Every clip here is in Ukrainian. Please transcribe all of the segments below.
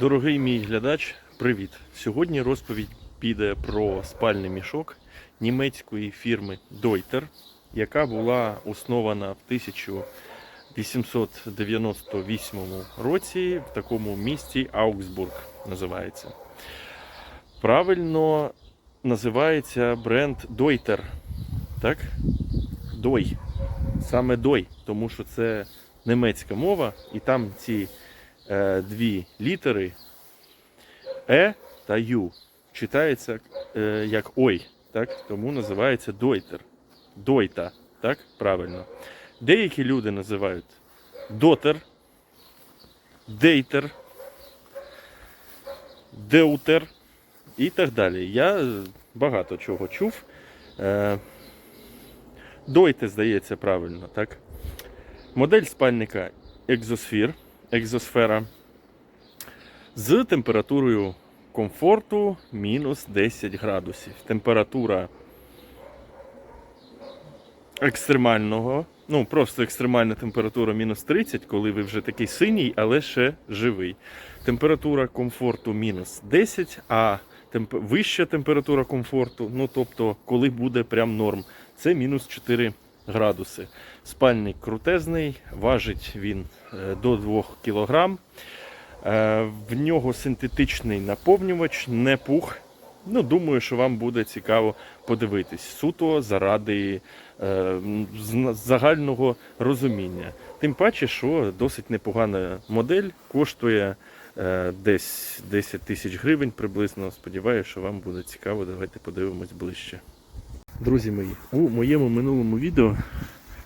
Дорогий мій глядач, привіт! Сьогодні розповідь піде про спальний мішок німецької фірми Deuter, яка була основана в 1898 році в такому місті Аугсбург називається. Правильно називається бренд Deuter. Так? Дой. Саме Дой, тому що це німецька мова, і там ці е, дві літери Е та Ю. Читається е, як Ой, так? тому називається Дойтер. Дойта, так? Правильно. Деякі люди називають Дотер, Дейтер, Деутер і так далі. Я багато чого чув. Е, Дойте, здається, правильно, так? Модель спальника Екзосфір, екзосфера з температурою комфорту мінус 10 градусів. Температура екстремального, ну просто екстремальна температура мінус 30, коли ви вже такий синій, але ще живий. Температура комфорту мінус 10, а темп... вища температура комфорту, ну тобто, коли буде прям норм, це мінус 4 градуси. Спальник крутезний, важить він е, до 2 кг. В нього синтетичний наповнювач, не пух. Ну, думаю, що вам буде цікаво подивитись. Суто заради е, загального розуміння. Тим паче, що досить непогана модель, коштує е, десь 10 тисяч гривень приблизно. Сподіваюся, що вам буде цікаво. Давайте подивимось ближче. Друзі мої, у моєму минулому відео,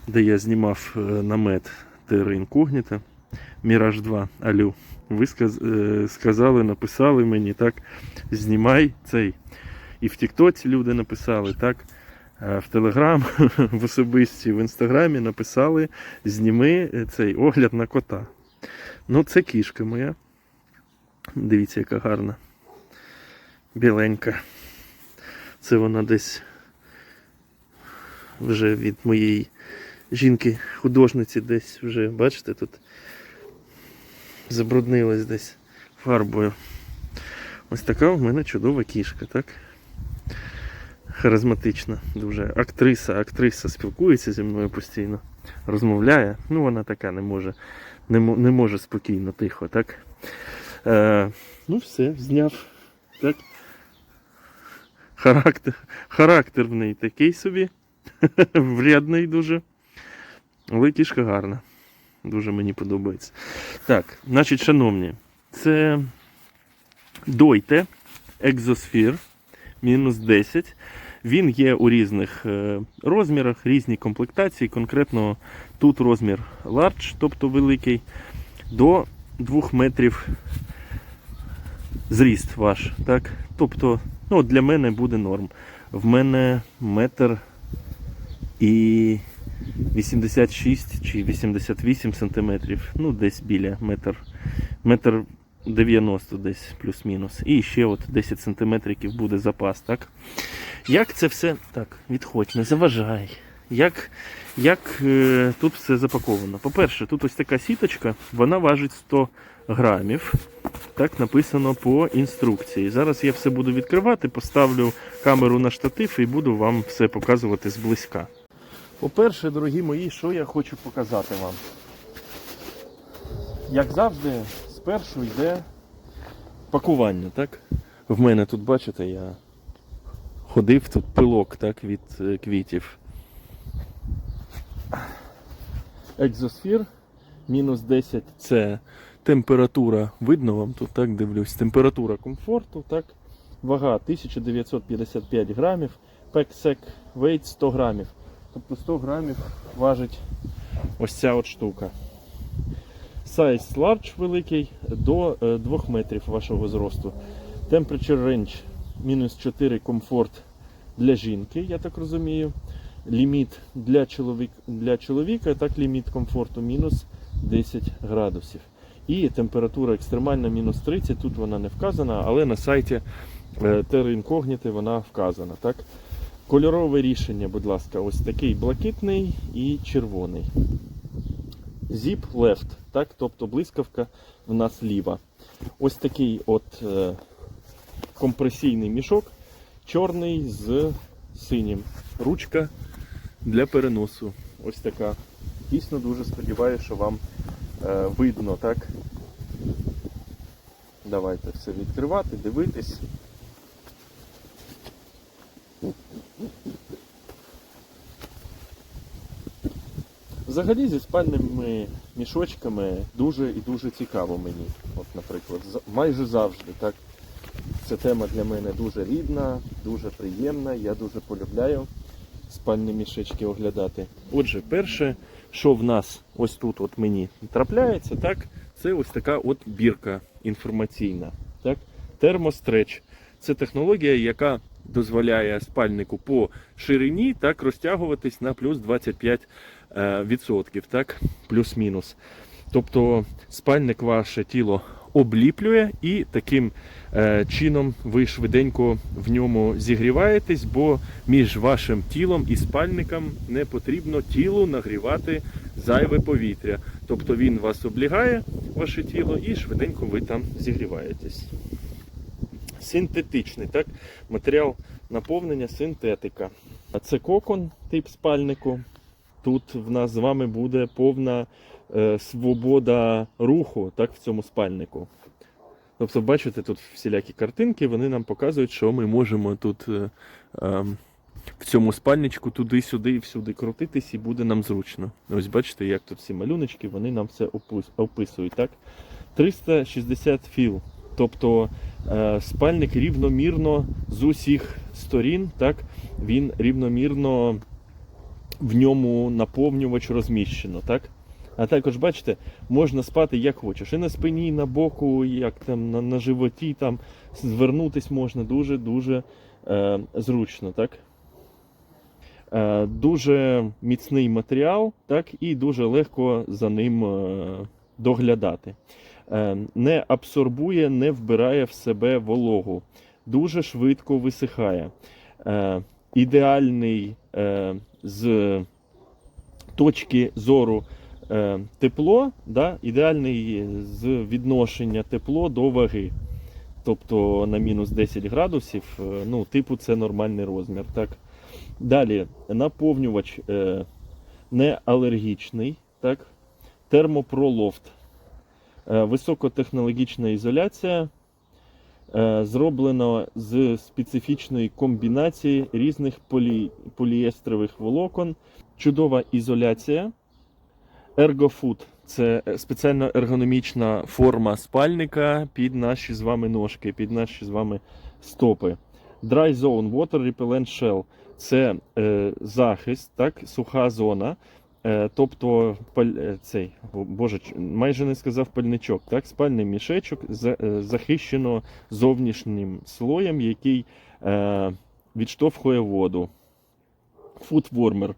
де я знімав е, намет Terra Incognita, Mirage 2 Алю, ви е, сказали, написали мені так, знімай цей. І в Тіктоці люди написали, так, е, в Телеграм, в особисті, в Інстаграмі написали, зніми цей огляд на кота. Ну, це кішка моя. Дивіться, яка гарна. Біленька. Це вона десь вже від моєї жінки-художниці десь вже, бачите, тут забруднилась десь фарбою. Ось така в мене чудова кішка, так? Харизматична, дуже. Актриса, актриса спілкується зі мною постійно, розмовляє. Ну, вона така не може, не, не може спокійно, тихо, так? Е, ну, все, зняв. Так? Характер, характер в неї такий собі. Врядний дуже. Але кішка гарна. Дуже мені подобається. Так, значить, шановні, це Дойте Екзосфір мінус 10. Він є у різних е, розмірах, різні комплектації. Конкретно тут розмір large, тобто великий, до 2 метрів зріст ваш. Так? Тобто, ну, для мене буде норм. В мене метр і 86 чи 88 сантиметрів, ну десь біля метр, метр 90 десь плюс-мінус. І ще от 10 сантиметрів буде запас, так? Як це все. Так, відходь, не заважай. Як, як е, тут все запаковано? По-перше, тут ось така сіточка, вона важить 100 грамів. Так написано по інструкції. Зараз я все буду відкривати, поставлю камеру на штатив і буду вам все показувати зблизька. По-перше, дорогі мої, що я хочу показати вам. Як завжди, спершу йде пакування, так? В мене тут, бачите, я ходив тут пилок так, від е, квітів. Екзосфір мінус 10 це температура, видно вам тут так дивлюсь, температура комфорту, так? Вага 1955 грамів, пексек вейт 100 грамів. Тобто 100 грамів важить ось ця от штука. Size large великий до 2 метрів вашого зросту. Temperature range мінус 4 комфорт для жінки, я так розумію. Ліміт для, чоловік, для чоловіка, так ліміт комфорту мінус 10 градусів. І температура екстремальна мінус 30, тут вона не вказана, але на сайті е, Terra Incognita вона вказана. Так? Кольорове рішення, будь ласка, ось такий блакитний і червоний. zip left, так? тобто блискавка в нас ліва. Ось такий от е, компресійний мішок, чорний з синім. Ручка для переносу. Ось така. Дійсно дуже сподіваюся, що вам е, видно, так? Давайте все відкривати, дивитись. Взагалі зі спальними мішочками дуже і дуже цікаво мені. От, наприклад, майже завжди, так. Ця тема для мене дуже рідна, дуже приємна. Я дуже полюбляю спальні мішечки оглядати. Отже, перше, що в нас ось тут от мені трапляється, так, це ось така от бірка інформаційна. Так? Термостреч. Це технологія, яка дозволяє спальнику по ширині так, розтягуватись на плюс 25 е, відсотків, так, плюс-мінус. Тобто спальник ваше тіло обліплює і таким е, чином ви швиденько в ньому зігріваєтесь, бо між вашим тілом і спальником не потрібно тілу нагрівати зайве повітря. Тобто він вас облягає, ваше тіло, і швиденько ви там зігріваєтесь. Синтетичний, так? Матеріал наповнення синтетика. А Це кокон, тип спальнику. Тут в нас з вами буде повна е, свобода руху так, в цьому спальнику. Тобто, бачите, тут всілякі картинки, вони нам показують, що ми можемо тут е, е, в цьому спальничку туди-сюди і всюди крутитись, і буде нам зручно. Ось бачите, як тут всі малюночки, вони нам все опис- описують. Так? 360 філ. Тобто е, спальник рівномірно з усіх сторін, так, він рівномірно в ньому наповнювач розміщено. Так? А також, бачите, можна спати як хочеш. І на спині, і на боку, як там на, на животі, там звернутись можна дуже-дуже е, зручно. Так? Е, дуже міцний матеріал, так, і дуже легко за ним е, доглядати. Е, не абсорбує, не вбирає в себе вологу, дуже швидко висихає. Е, ідеальний е, з точки зору тепло, да, ідеальний з відношення тепло до ваги. Тобто на мінус 10 градусів, ну, типу, це нормальний розмір. Так? Далі, наповнювач е, не алергічний, так? термопролофт, високотехнологічна ізоляція. Е, Зроблено з специфічної комбінації різних полі... поліестрових волокон. Чудова ізоляція. Ергофуд це спеціально ергономічна форма спальника під наші з вами ножки, під наші з вами стопи. Dry Zone Water Repellent Shell це е, захист, так, суха зона. Е, тобто, е, цей, боже, майже не сказав пальничок, так, спальний мішечок е, захищено зовнішнім слоєм, який відштовхує воду. Футвормер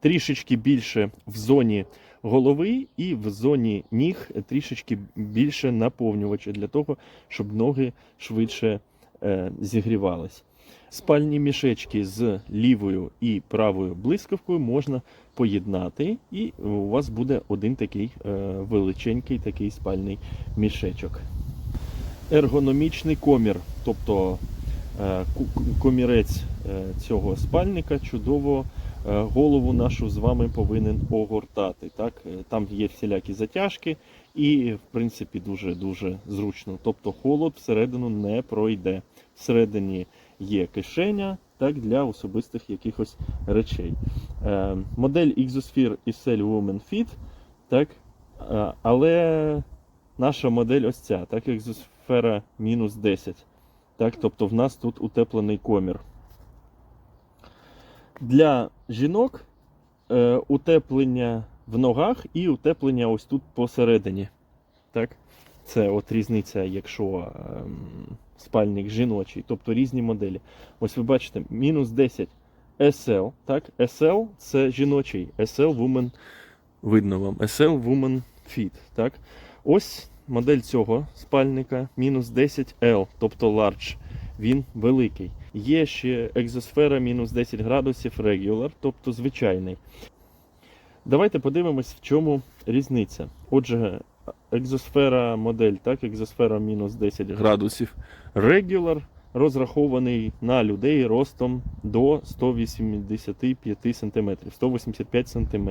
трішечки більше в зоні голови і в зоні ніг трішечки більше наповнювача для того, щоб ноги швидше зігрівались. Спальні мішечки з лівою і правою блискавкою можна поєднати, і у вас буде один такий е, величенький такий спальний мішечок. Ергономічний комір, тобто е, комірець е, цього спальника чудово голову нашу з вами повинен огортати. Так? Там є всілякі затяжки, і в принципі дуже-дуже зручно. Тобто холод всередину не пройде. Всередині є кишеня так, для особистих якихось речей. Е, модель Exosphere Issel Woman Fit, так, е, але наша модель ось ця, так, Exosfera мінус 10. Так, тобто в нас тут утеплений комір. Для жінок е, утеплення в ногах і утеплення ось тут посередині. Так? Це от різниця, якщо ем, спальник жіночий, тобто різні моделі. Ось ви бачите, мінус 10 SL. Так? SL це жіночий, SL Woman, видно вам, SL Woman Fit. Так? Ось модель цього спальника мінус 10 L, тобто large. Він великий. Є ще екзосфера мінус 10 градусів regular, тобто звичайний. Давайте подивимось, в чому різниця. Отже, екзосфера модель, так, екзосфера мінус 10 градусів. Regular розрахований на людей ростом до 185 см, 185 см.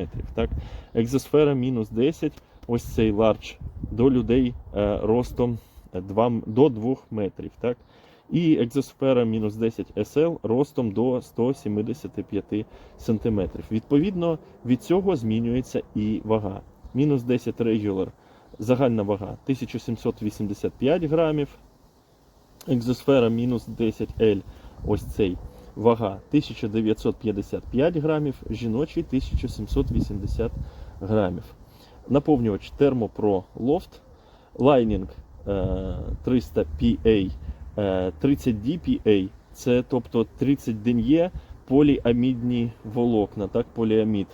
Екзосфера мінус 10, ось цей large, до людей е, ростом 2, до 2 метрів. Так? І екзосфера мінус 10 SL ростом до 175 см. Відповідно, від цього змінюється і вага. Мінус 10 regular, загальна вага 1785 грамів. Екзосфера мінус 10L, ось цей вага 1955 грамів, жіночий 1780 грамів. Наповнювач Thermopro Loft, лайнінг е, 300 PA, е, 30 DPA, це тобто 30 ден'є поліамідні волокна, так, поліамід.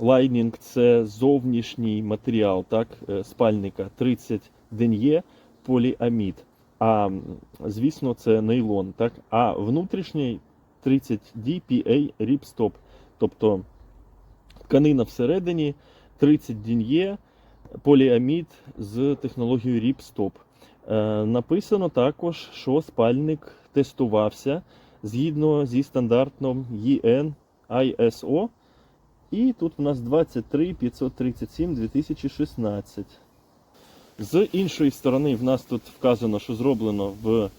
Лайнінг це зовнішній матеріал, так, е, спальника 30 ден'є поліамід. А звісно, це нейлон, так? А внутрішній 30 DPA ріпстоп. Тобто тканина всередині 30 дін'є поліамід з технологією ріпстоп. Е, написано також, що спальник тестувався згідно зі стандартом EN ISO. І тут у нас 23 537 2016. З іншої сторони, в нас тут вказано, що зроблено в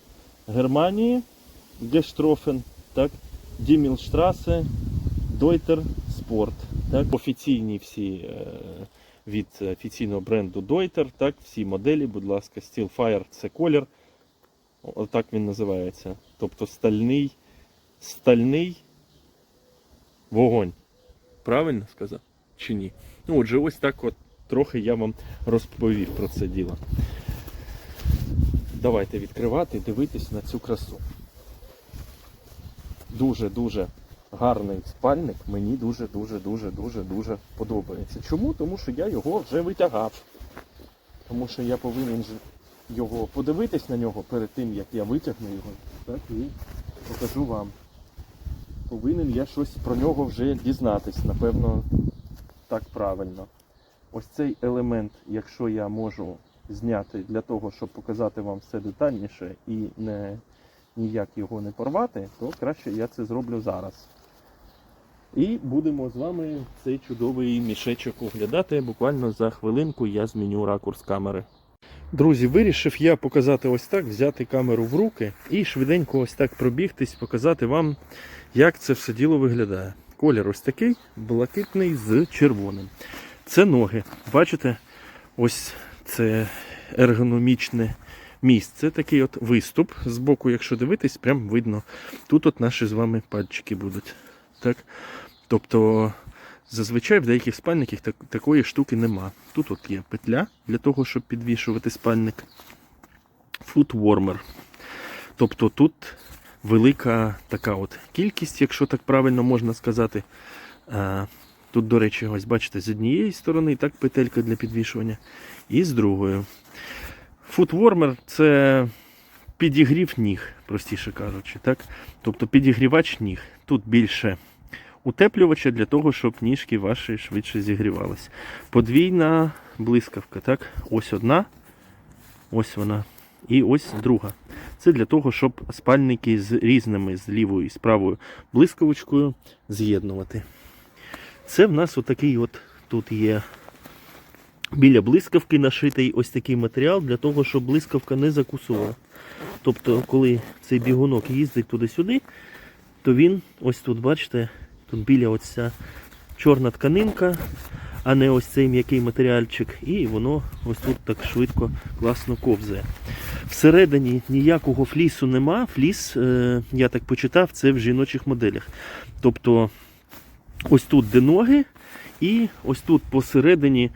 Германії Гештрофен, так, Дімілштрасе, Дойтер Спорт. Так, офіційні всі е, від офіційного бренду Deuter, так, всі моделі, будь ласка, Steelfire це колір. Отак він називається. Тобто стальний, стальний вогонь. Правильно сказав? Чи ні? Ну, отже, ось так от трохи я вам розповів про це діло. Давайте відкривати дивитись на цю красу. Дуже-дуже гарний спальник. Мені дуже-дуже-дуже-дуже-дуже подобається. Чому? Тому що я його вже витягав. Тому що я повинен його подивитись на нього перед тим, як я витягну його. Так і покажу вам. Повинен я щось про нього вже дізнатись, напевно, так правильно. Ось цей елемент, якщо я можу зняти для того, щоб показати вам все детальніше і не, ніяк його не порвати, то краще я це зроблю зараз. І будемо з вами цей чудовий мішечок оглядати. Буквально за хвилинку я зміню ракурс камери. Друзі, вирішив я показати ось так, взяти камеру в руки і швиденько ось так пробігтись, показати вам, як це все діло виглядає. Колір ось такий, блакитний з червоним. Це ноги. Бачите, ось це ергономічне місце. Такий от виступ з боку, якщо дивитись, прям видно. Тут от наші з вами пальчики будуть. Так? Тобто, зазвичай в деяких спальниках так, такої штуки нема. Тут от є петля для того, щоб підвішувати спальник. Футвормер. Тобто тут велика така от кількість, якщо так правильно можна сказати. Тут, до речі, ось бачите, з однієї сторони так петелька для підвішування, і з другої. Футвормер це підігрів ніг, простіше кажучи. так? Тобто підігрівач ніг. Тут більше утеплювача для того, щоб ніжки ваші швидше зігрівались. Подвійна блискавка. так? Ось одна, ось вона. І ось друга. Це для того, щоб спальники з різними, з лівою і з правою блискавочкою з'єднувати. Це в нас отакий от тут є біля блискавки нашитий ось такий матеріал для того, щоб блискавка не закусувала. Тобто, коли цей бігунок їздить туди-сюди, то він ось тут, бачите, тут біля ось ця чорна тканинка, а не ось цей м'який матеріальчик, і воно ось тут так швидко, класно ковзає. Всередині ніякого флісу нема. Фліс, е, я так почитав, це в жіночих моделях. Тобто ось тут де ноги, і ось тут посередині,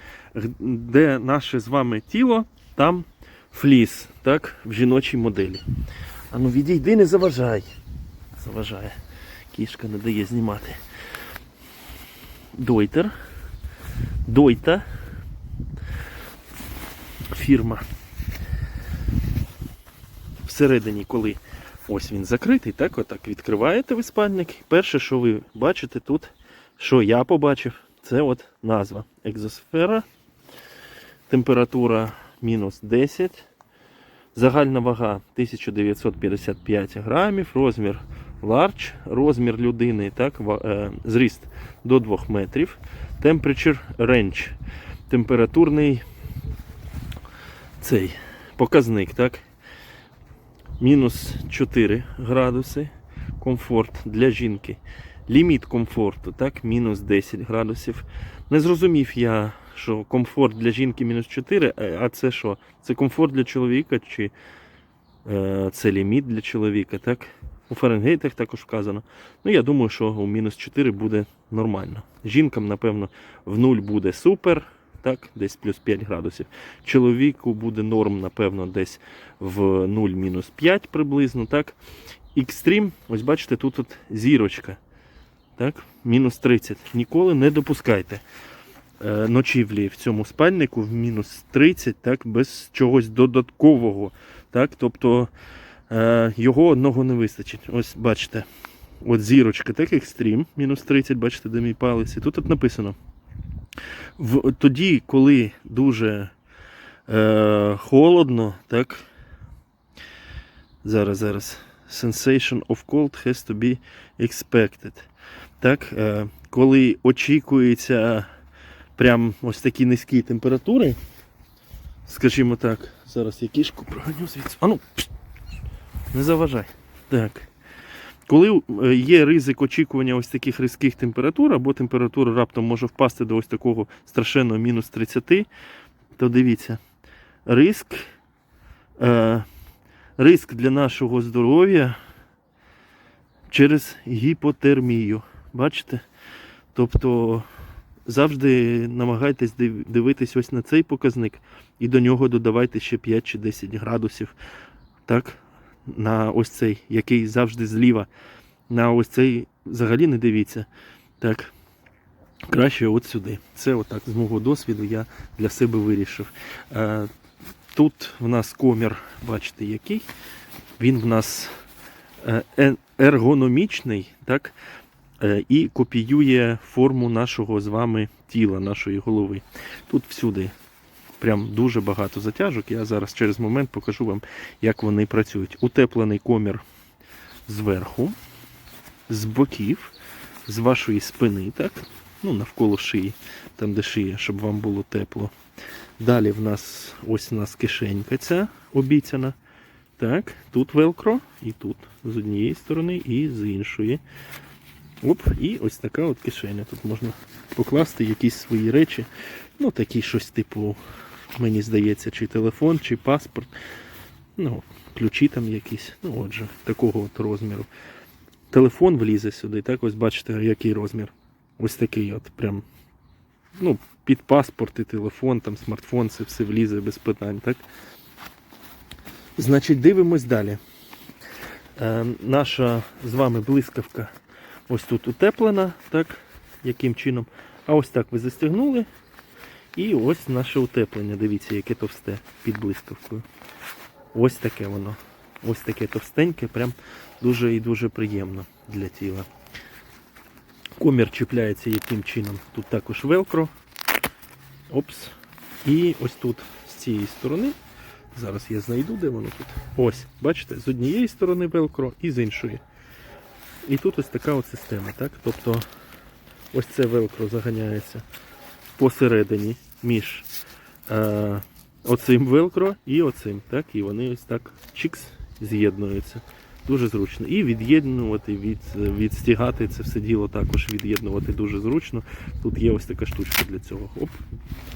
де наше з вами тіло, там фліс, так, в жіночій моделі. А ну відійди, не заважай. Заважає. Кішка не дає знімати. Дойтер. Дойта. Фірма. Всередині, коли ось він закритий, так отак відкриваєте ви спальник. Перше, що ви бачите тут, що я побачив, Це от назва. Екзосфера. Температура мінус 10. Загальна вага 1955 грамів, розмір large, розмір людини, так, е, зріст до 2 метрів. Temperature range. Температурний цей показник, так? Мінус 4 градуси. Комфорт для жінки. Ліміт комфорту, так, мінус 10 градусів. Не зрозумів я, що комфорт для жінки мінус 4, е, а це що? Це комфорт для чоловіка чи е, це ліміт для чоловіка, так? У Фаренгейтах також вказано. Ну, я думаю, що у мінус 4 буде нормально. Жінкам, напевно, в 0 буде супер, так, десь плюс 5 градусів. Чоловіку буде норм, напевно, десь в 0 мінус 5 приблизно, так. Екстрім, ось бачите, тут от зірочка. Так, мінус 30. Ніколи не допускайте е, ночівлі в цьому спальнику в мінус 30, так, без чогось додаткового. Так, тобто його одного не вистачить. Ось бачите. От зірочка, так, як екстрім, мінус 30, бачите, де мій палець. І тут от написано. В, тоді, коли дуже е, холодно, так. Зараз, зараз. Sensation of cold has to be expected. Так, е, коли очікується прям ось такі низькі температури, скажімо так, зараз я кішку проганю звідси. А ну, не заважай. Так. Коли е, є ризик очікування ось таких різких температур, або температура раптом може впасти до ось такого страшенного мінус 30, то дивіться, риск, е, риск для нашого здоров'я через гіпотермію. Бачите? Тобто завжди намагайтесь дивитись ось на цей показник і до нього додавайте ще 5 чи 10 градусів. Так? На ось цей, який завжди зліва. На ось цей взагалі не дивіться. Так. Краще от сюди. Це отак з мого досвіду я для себе вирішив. Е, Тут в нас комір, бачите, який. Він в нас е, е- ергономічний, так? І копіює форму нашого з вами тіла, нашої голови. Тут всюди прям дуже багато затяжок. Я зараз через момент покажу вам, як вони працюють. Утеплений комір зверху, з боків, з вашої спини, так? Ну, навколо шиї, там де шия, щоб вам було тепло. Далі в нас ось у нас кишенька ця обіцяна. Так, тут велкро, і тут з однієї сторони, і з іншої. Оп, і ось така от кишеня. Тут можна покласти якісь свої речі. Ну, такі щось типу, мені здається, чи телефон, чи паспорт. Ну, ключі там якісь. Ну, отже, такого от розміру. Телефон влізе сюди, так ось бачите, який розмір. Ось такий от прям. Ну, під паспорт і телефон, там смартфон, це все влізе без питань, так? Значить, дивимось далі. Е, наша з вами блискавка ось тут утеплена, так, яким чином. А ось так ви застегнули. І ось наше утеплення. Дивіться, яке товсте під блискавкою. Ось таке воно. Ось таке товстеньке, прям дуже і дуже приємно для тіла. Комір чіпляється яким чином. Тут також велкро. Опс. І ось тут з цієї сторони. Зараз я знайду, де воно тут. Ось, бачите, з однієї сторони велкро і з іншої. І тут ось така от система, так? Тобто ось це велкро заганяється посередині між е, оцим велкро і оцим. Так? І вони ось так чікс з'єднуються. Дуже зручно. І від'єднувати, від, відстігати це все діло також від'єднувати дуже зручно. Тут є ось така штучка для цього. Оп,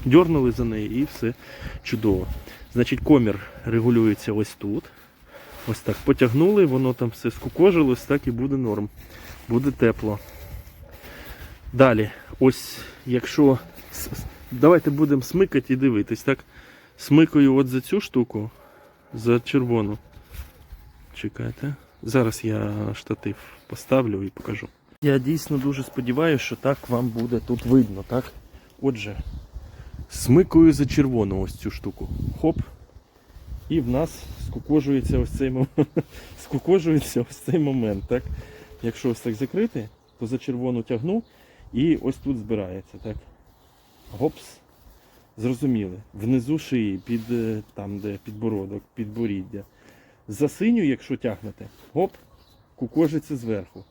дьорнули за неї і все чудово. Значить, комір регулюється ось тут. Ось так потягнули, воно там все скукожилось, так і буде норм. Буде тепло. Далі, ось якщо. Давайте будемо смикати і дивитись. так? Смикаю от за цю штуку, за червону. Чекайте. Зараз я штатив поставлю і покажу. Я дійсно дуже сподіваюся, що так вам буде тут видно, так? Отже, смикаю за червону ось цю штуку. Хоп. І в нас скукожується ось цей момент. скукожується ось цей момент. Так? Якщо ось так закрити, то за червону тягну і ось тут збирається. Так? Гопс. Зрозуміли. Внизу шиї, під е, там, де підбородок, підборіддя. За синю, якщо тягнете, гоп, кукожиться зверху.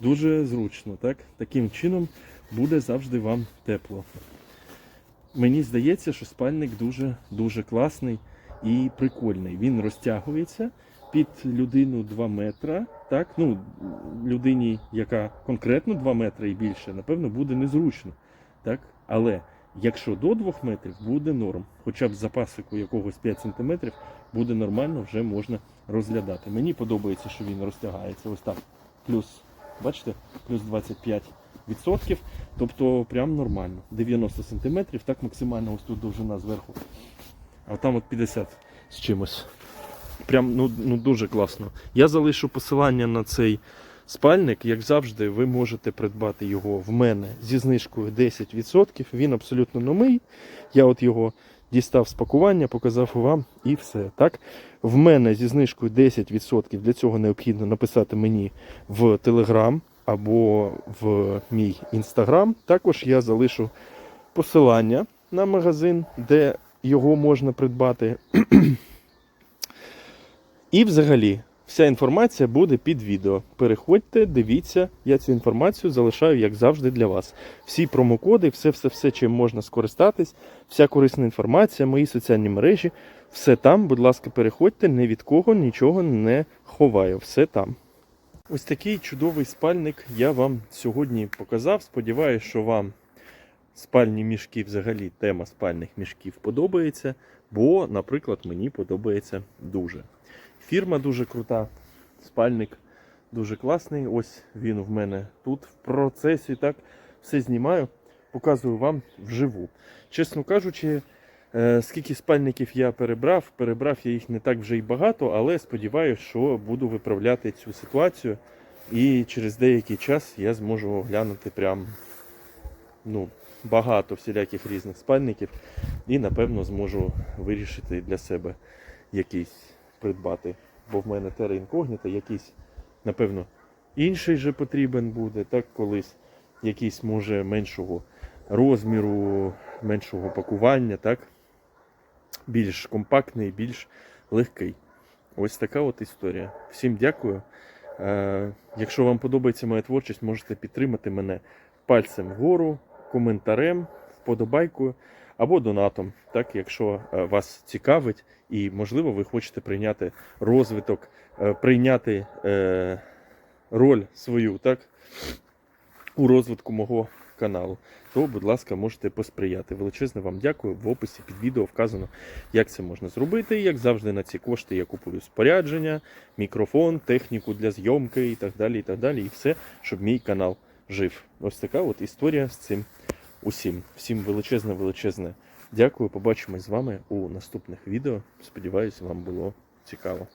Дуже зручно, так? Таким чином буде завжди вам тепло. Мені здається, що спальник дуже дуже класний і прикольний. Він розтягується під людину 2 метра. Так? Ну, людині, яка конкретно 2 метри і більше, напевно, буде незручно. Так? Але якщо до 2 метрів буде норм, хоча б запасику якогось 5 см, буде нормально, вже можна розглядати. Мені подобається, що він розтягається ось так. Плюс, бачите, плюс 25%. Тобто прям нормально. 90 см, так максимально ось тут довжина зверху. А там от 50 з чимось. Прям ну, ну дуже класно. Я залишу посилання на цей спальник. Як завжди, ви можете придбати його в мене зі знижкою 10%. Він абсолютно новий. Я от його дістав з пакування, показав вам і все. Так? В мене зі знижкою 10%. Для цього необхідно написати мені в Telegram або в мій інстаграм. Також я залишу посилання на магазин, де його можна придбати. І взагалі, вся інформація буде під відео. Переходьте, дивіться, я цю інформацію залишаю, як завжди, для вас. Всі промокоди, все-все-все, чим можна скористатись, вся корисна інформація, мої соціальні мережі, все там, будь ласка, переходьте, ні від кого нічого не ховаю. Все там. Ось такий чудовий спальник я вам сьогодні показав. Сподіваюсь, що вам спальні мішки, взагалі тема спальних мішків подобається, бо, наприклад, мені подобається дуже. Фірма дуже крута, спальник дуже класний. Ось він в мене тут в процесі. Так, все знімаю, показую вам вживу. Чесно кажучи, е, скільки спальників я перебрав, перебрав я їх не так вже й багато, але сподіваюся, що буду виправляти цю ситуацію. І через деякий час я зможу оглянути прям ну, багато всіляких різних спальників. І напевно зможу вирішити для себе якийсь придбати. Бо в мене тера інкогніта, якийсь, напевно, інший же потрібен буде, так колись, якийсь може меншого розміру, меншого пакування, так? Більш компактний, більш легкий. Ось така от історія. Всім дякую. Е, якщо вам подобається моя творчість, можете підтримати мене пальцем вгору, коментарем, вподобайкою або донатом, так, якщо е, вас цікавить і, можливо, ви хочете прийняти розвиток, е, прийняти е, роль свою так, у розвитку мого каналу, то, будь ласка, можете посприяти. Величезне вам дякую. В описі під відео вказано, як це можна зробити. Як завжди, на ці кошти я купую спорядження, мікрофон, техніку для зйомки і так далі. І так далі. І все, щоб мій канал жив. Ось така от історія з цим усім. Всім величезне, величезне дякую. Побачимось з вами у наступних відео. Сподіваюсь, вам було цікаво.